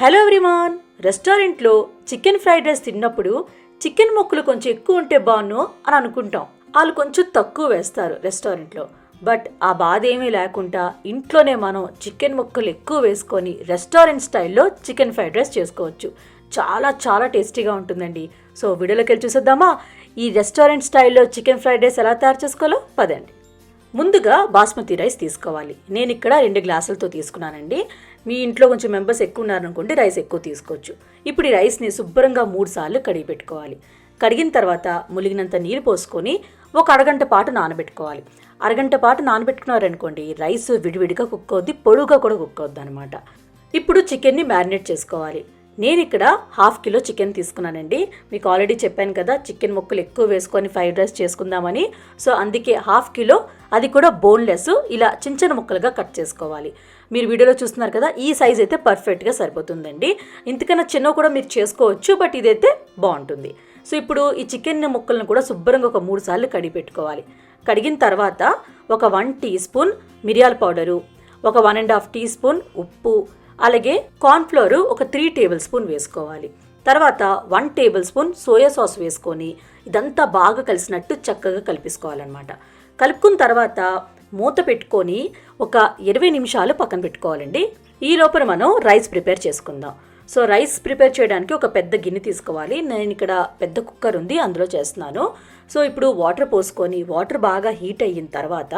Hello everyone రెస్టారెంట్లో chicken fried rice తిన్నప్పుడు chicken ముక్కలు కొంచెం ఎక్కువ ఉంటే బాగున్ను అని అనుకుంటాం. వాళ్ళు కొంచెం తక్కువ వేస్తారు రెస్టారెంట్లో. బట్ ఆ బాధ ఏమీ లేకుండా ఇంట్లోనే మనం చికెన్ ముక్కలు ఎక్కువ వేసుకొని రెస్టారెంట్ స్టైల్లో చికెన్ ఫ్రైడ్ రైస్ చేసుకోవచ్చు. చాలా చాలా టేస్టీగా ఉంటుందండి. సో వీడియోలోకి వెళ్ళి చూసేద్దామా? ఈ రెస్టారెంట్ స్టైల్లో చికెన్ ఫ్రైడ్ రైస్ ఎలా తయారు చేసుకోవాలో? పదండి. ముందుగా బాస్మతి రైస్ తీసుకోవాలి. నేను ఇక్కడ రెండు గ్లాసులతో తీసుకున్నానండి. మీ ఇంట్లో కొంచెం మెంబర్స్ ఎక్కువ ఉన్నారనుకోండి రైస్ ఎక్కువ తీసుకోవచ్చు. ఇప్పుడు ఈ రైస్ని శుభ్రంగా మూడు సార్లు కడిగి పెట్టుకోవాలి. కడిగిన తర్వాత ములిగినంత నీరు పోసుకొని ఒక అరగంట పాటు నానబెట్టుకోవాలి. అరగంట పాటు నానబెట్టుకున్నారనుకోండి రైస్ విడివిడిగా కుక్ అవుద్ది పొడుగా కూడా కుక్ అవుద్ది అనమాట ఇప్పుడు చికెన్ని మ్యారినేట్ చేసుకోవాలి. నేను ఇక్కడ హాఫ్ కిలో చికెన్ తీసుకున్నానండి. మీకు ఆల్రెడీ చెప్పాను కదా చికెన్ ముక్కలు ఎక్కువ వేసుకొని ఫ్రైడ్ రైస్ చేసుకుందామని. సో అందుకే హాఫ్ కిలో అది కూడా బోన్లెస్ ఇలా చిన్న చిన్న ముక్కలుగా కట్ చేసుకోవాలి. మీరు వీడియోలో చూస్తున్నారు కదా ఈ సైజ్ అయితే పర్ఫెక్ట్గా సరిపోతుందండి. ఇంతకన్నా చిన్న కూడా మీరు చేసుకోవచ్చు బట్ ఇదైతే బాగుంటుంది. సో ఇప్పుడు ఈ చికెన్ ముక్కలను కూడా శుభ్రంగా ఒక మూడు సార్లు కడిగి పెట్టుకోవాలి. కడిగిన తర్వాత ఒక వన్ టీ స్పూన్ మిరియాల పౌడరు ఒక one and half teaspoon ఉప్పు అలాగే కార్న్ఫ్లోర్ ఒక త్రీ టేబుల్ స్పూన్ వేసుకోవాలి. తర్వాత one tablespoon soya sauce వేసుకొని ఇదంతా బాగా కలిసినట్టు చక్కగా కలిపేసుకోవాలన్నమాట. కలుపుకున్న తర్వాత మూత పెట్టుకొని ఒక ఇరవై నిమిషాలు పక్కన పెట్టుకోవాలండి. ఈ లోపల మనం రైస్ ప్రిపేర్ చేసుకుందాం. సో రైస్ ప్రిపేర్ చేయడానికి ఒక పెద్ద గిన్నె తీసుకోవాలి. నేను ఇక్కడ పెద్ద కుక్కర్ ఉంది అందులో చేస్తున్నాను. సో ఇప్పుడు వాటర్ పోసుకొని వాటర్ బాగా హీట్ అయిన తర్వాత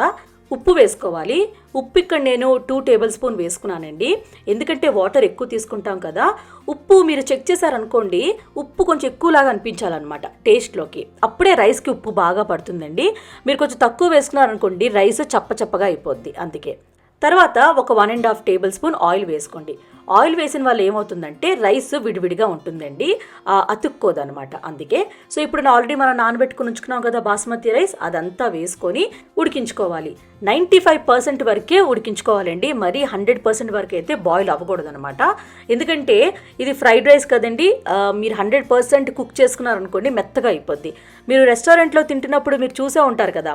ఉప్పు వేసుకోవాలి. ఉప్పు ఇక్కడ నేను టూ టేబుల్ స్పూన్ వేసుకున్నానండి. ఎందుకంటే వాటర్ ఎక్కువ తీసుకుంటాం కదా. ఉప్పు మీరు చెక్ చేశారనుకోండి ఉప్పు కొంచెం ఎక్కువలాగా అనిపించాలన్నమాట టేస్ట్లోకి అప్పుడే రైస్కి ఉప్పు బాగా పడుతుందండి. మీరు కొంచెం తక్కువ వేసుకున్నారనుకోండి రైస్ చప్ప చప్పగా అయిపోద్ది. అందుకే. తర్వాత ఒక one and half tablespoon oil వేసుకోండి. ఆయిల్ వేసిన వల్ల ఏమవుతుందంటే రైస్ విడివిడిగా ఉంటుందండి. అతుక్కోదనమాట అందుకే. సో ఇప్పుడు ఆల్రెడీ మనం నానబెట్టుకుని ఉంచుకున్నాం కదా బాస్మతి రైస్ అదంతా వేసుకొని ఉడికించుకోవాలి. నైంటీ ఫైవ్ పర్సెంట్ వరకే ఉడికించుకోవాలండి. మరి హండ్రెడ్ పర్సెంట్ వరకు అయితే బాయిల్ అవ్వకూడదు అనమాట ఎందుకంటే ఇది ఫ్రైడ్ రైస్ కదండి. మీరు హండ్రెడ్ పర్సెంట్ కుక్ చేసుకున్నారనుకోండి మెత్తగా అయిపోద్ది. మీరు రెస్టారెంట్లో తింటున్నప్పుడు మీరు చూసే ఉంటారు కదా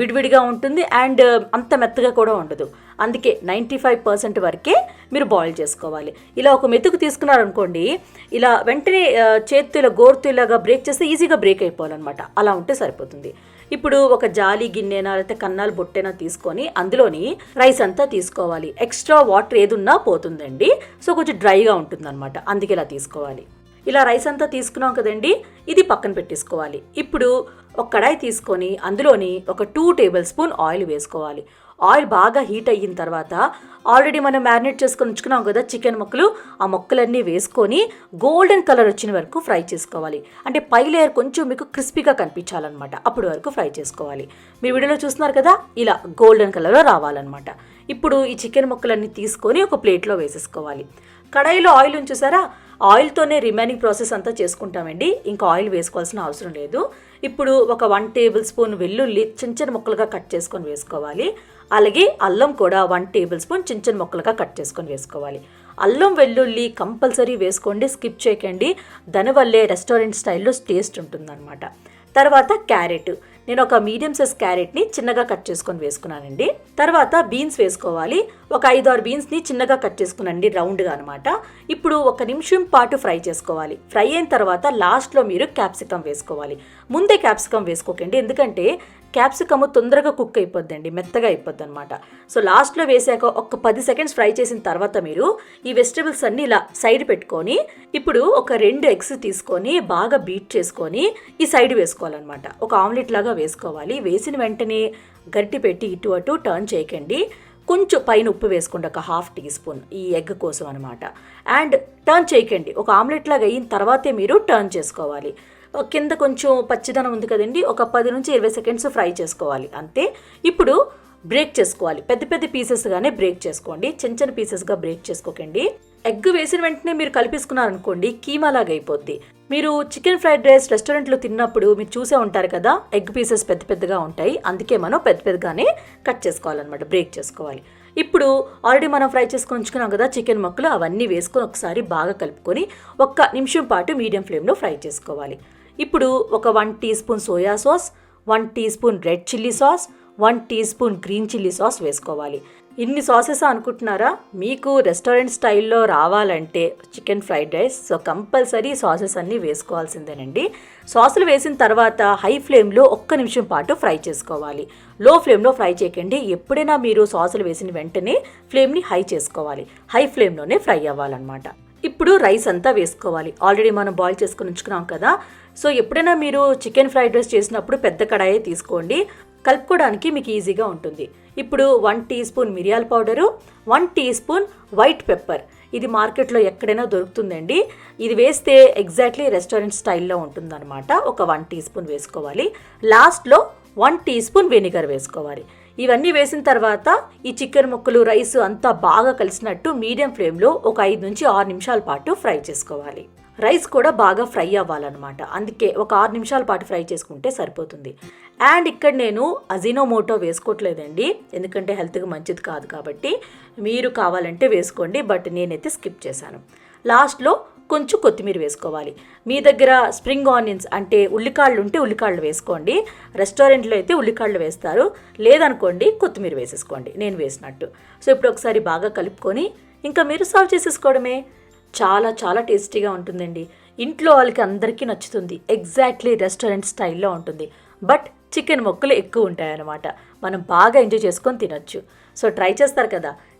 విడివిడిగా ఉంటుంది అండ్ అంత మెత్తగా కూడా ఉండదు. అందుకే నైంటీ ఫైవ్ పర్సెంట్ వరకే మీరు బాయిల్ చేసుకోవాలి. ఇలా ఒక మెతుకు తీసుకున్నారనుకోండి ఇలా వెంటనే చేతుల గోర్తు ఇలా ఇలాగా బ్రేక్ చేస్తే ఈజీగా బ్రేక్ అయిపోవాలన్నమాట. అలా ఉంటే సరిపోతుంది. ఇప్పుడు ఒక జాలి గిన్నెనా లేకపోతే కన్నాలు బొట్టేనా తీసుకొని అందులోని రైస్ అంతా తీసుకోవాలి. ఎక్స్ట్రా వాటర్ ఏదున్నా పోతుందండి. సో కొంచెం డ్రైగా ఉంటుందన్నమాట. అందుకే ఇలా తీసుకోవాలి. ఇలా రైస్ అంతా తీసుకున్నాం కదండి ఇది పక్కన పెట్టేసుకోవాలి. ఇప్పుడు ఒక కడాయి తీసుకొని అందులోని ఒక టూ టేబుల్ స్పూన్ ఆయిల్ వేసుకోవాలి. ఆయిల్ బాగా హీట్ అయిన తర్వాత ఆల్రెడీ మనం మ్యారినేట్ చేసుకొని ఉంచుకున్నాం కదా చికెన్ ముక్కలు. ఆ ముక్కలన్నీ వేసుకొని గోల్డెన్ కలర్ వచ్చిన వరకు ఫ్రై చేసుకోవాలి. అంటే పై లేయర్ కొంచెం మీకు క్రిస్పీగా కనిపించాలన్నమాట. అప్పటి వరకు ఫ్రై చేసుకోవాలి. మీరు వీడియోలో చూస్తున్నారు కదా ఇలా గోల్డెన్ కలర్లో రావాలన్నమాట. ఇప్పుడు ఈ చికెన్ ముక్కలన్నీ తీసుకొని ఒక ప్లేట్లో వేసేసుకోవాలి. కడాయిలో ఆయిల్ ఉంచేసారా ఆయిల్తోనే రిమైనింగ్ ప్రాసెస్ అంతా చేసుకుంటామండి. ఇంకా ఆయిల్ వేసుకోవాల్సిన అవసరం లేదు. ఇప్పుడు ఒక వన్ టేబుల్ స్పూన్ వెల్లుల్లి చిన్న చిన్న ముక్కలుగా కట్ చేసుకొని వేసుకోవాలి. అలాగే అల్లం కూడా వన్ టేబుల్ స్పూన్ చిన్న చిన్న ముక్కలుగా కట్ చేసుకొని వేసుకోవాలి. అల్లం వెల్లుల్లి కంపల్సరీ వేసుకోండి స్కిప్ చేయకండి. దానివల్లే రెస్టారెంట్ స్టైల్లో టేస్ట్ ఉంటుందన్నమాట. తర్వాత క్యారెట్. నేను ఒక మీడియం సైజ్ క్యారెట్ని చిన్నగా కట్ చేసుకొని వేసుకున్నానండి. తర్వాత బీన్స్ వేసుకోవాలి. ఒక ఐదు ఆరు బీన్స్ని చిన్నగా కట్ చేసుకునండి రౌండ్గా అనమాట ఇప్పుడు ఒక నిమిషం పాటు ఫ్రై చేసుకోవాలి. ఫ్రై అయిన తర్వాత లాస్ట్లో మీరు క్యాప్సికమ్ వేసుకోవాలి. ముందే క్యాప్సికమ్ వేసుకోకండి. ఎందుకంటే క్యాప్సికమ్ తొందరగా కుక్ అయిపోద్దండి మెత్తగా అయిపోద్ది అనమాట సో లాస్ట్లో వేసాక ఒక పది సెకండ్స్ ఫ్రై చేసిన తర్వాత మీరు ఈ వెజిటబుల్స్ అన్ని ఇలా సైడ్ పెట్టుకొని ఇప్పుడు ఒక రెండు ఎగ్స్ తీసుకొని బాగా బీట్ చేసుకొని ఈ సైడ్ వేసుకోవాలన్నమాట. ఒక ఆమ్లెట్ లాగా వేసుకోవాలి. వేసిన వెంటనే గట్టి పెట్టి ఇటు అటు టర్న్ చేయకండి. కొంచెం పైన ఉప్పు వేసుకోండి ఒక హాఫ్ టీ స్పూన్ ఈ ఎగ్ కోసం అనమాట అండ్ టర్న్ చేయకండి. ఒక ఆమ్లెట్ లాగా అయిన తర్వాతే మీరు టర్న్ చేసుకోవాలి. కింద కొంచెం పచ్చిదనం ఉంది కదండి. ఒక పది నుంచి ఇరవై సెకండ్స్ ఫ్రై చేసుకోవాలి. అంతే. ఇప్పుడు బ్రేక్ చేసుకోవాలి. పెద్ద పెద్ద పీసెస్గానే బ్రేక్ చేసుకోండి. చిన్న చిన్న పీసెస్గా బ్రేక్ చేసుకోకండి. ఎగ్ వేసిన వెంటనే మీరు కలిపేసుకున్నారనుకోండి కీమా లాగా అయిపోద్ది. మీరు చికెన్ ఫ్రైడ్ రైస్ రెస్టారెంట్లో తిన్నప్పుడు మీరు చూసే ఉంటారు కదా ఎగ్ పీసెస్ పెద్ద పెద్దగా ఉంటాయి. అందుకే మనం పెద్ద పెద్దగానే కట్ చేసుకోవాలన్నమాట బ్రేక్ చేసుకోవాలి. ఇప్పుడు ఆల్రెడీ మనం ఫ్రై చేసుకొని ఉంచుకున్నాం కదా చికెన్ ముక్కలు అవన్నీ వేసుకొని ఒకసారి బాగా కలుపుకొని ఒక్క నిమిషం పాటు మీడియం ఫ్లేమ్లో ఫ్రై చేసుకోవాలి. ఇప్పుడు ఒక one teaspoon soya sauce one teaspoon red chilli sauce one teaspoon green chilli sauce వేసుకోవాలి. ఇన్ని సాసెస్ అనుకుంటున్నారా? మీకు రెస్టారెంట్ స్టైల్లో రావాలంటే chicken fried rice so compulsory sauces అన్నీ వేసుకోవాల్సిందేనండి. సాసులు వేసిన తర్వాత హై ఫ్లేమ్లో ఒక్క నిమిషం పాటు ఫ్రై చేసుకోవాలి. లో ఫ్లేమ్లో ఫ్రై చేయకండి. ఎప్పుడైనా మీరు సాసులు వేసిన వెంటనే ఫ్లేమ్ని హై చేసుకోవాలి. హై ఫ్లేమ్లోనే ఫ్రై అవ్వాలన్నమాట. ఇప్పుడు రైస్ అంతా వేసుకోవాలి. ఆల్రెడీ మనం బాయిల్ చేసుకుని ఉంచుకున్నాం కదా. సో ఎప్పుడైనా మీరు చికెన్ ఫ్రైడ్ రైస్ చేసినప్పుడు పెద్ద కడాయి తీసుకోండి. కలుపుకోవడానికి మీకు ఈజీగా ఉంటుంది. ఇప్పుడు వన్ టీ స్పూన్ మిరియాల powder one teaspoon white pepper. ఇది మార్కెట్లో ఎక్కడైనా దొరుకుతుందండి. ఇది వేస్తే ఎగ్జాక్ట్లీ రెస్టారెంట్ స్టైల్లో ఉంటుందన్నమాట. ఒక వన్ టీ స్పూన్ వేసుకోవాలి. లాస్ట్లో వన్ టీ స్పూన్ వెనిగర్ వేసుకోవాలి. ఇవన్నీ వేసిన తర్వాత ఈ చికెన్ ముక్కలు రైస్ అంతా బాగా కలిసినట్టు మీడియం ఫ్లేమ్లో ఒక ఐదు నుంచి ఆరు నిమిషాల పాటు ఫ్రై చేసుకోవాలి. రైస్ కూడా బాగా ఫ్రై అవ్వాలన్నమాట. అందుకే ఒక ఆరు నిమిషాల పాటు ఫ్రై చేసుకుంటే సరిపోతుంది. అండ్ ఇక్కడ నేను అజినోమోటో వేసుకోవట్లేదండి. ఎందుకంటే హెల్త్కి మంచిది కాదు కాబట్టి మీరు కావాలంటే వేసుకోండి. బట్ నేనైతే స్కిప్ చేశాను. లాస్ట్లో కొంచెం కొత్తిమీర వేసుకోవాలి. మీ దగ్గర స్ప్రింగ్ ఆనియన్స్ అంటే ఉల్లికాళ్ళు ఉంటే ఉల్లికాళ్ళు వేసుకోండి. రెస్టారెంట్లో అయితే ఉల్లికాళ్ళు వేస్తారు. లేదనుకోండి కొత్తిమీర వేసేసుకోండి. నేను వేసినట్టు. సో ఇప్పుడు ఒకసారి బాగా కలుపుకొని ఇంకా మీరు సర్వ్ చేసేసుకోవడమే. చాలా చాలా టేస్టీగా ఉంటుందండి. ఇంట్లో వాళ్ళకి అందరికీ నచ్చుతుంది. ఎగ్జాక్ట్లీ రెస్టారెంట్ స్టైల్లో ఉంటుంది. బట్ చికెన్ మొక్కలు ఎక్కువ ఉంటాయన్నమాట. మనం బాగా ఎంజాయ్ చేసుకొని తినొచ్చు. సో ట్రై చేస్తారు కదా.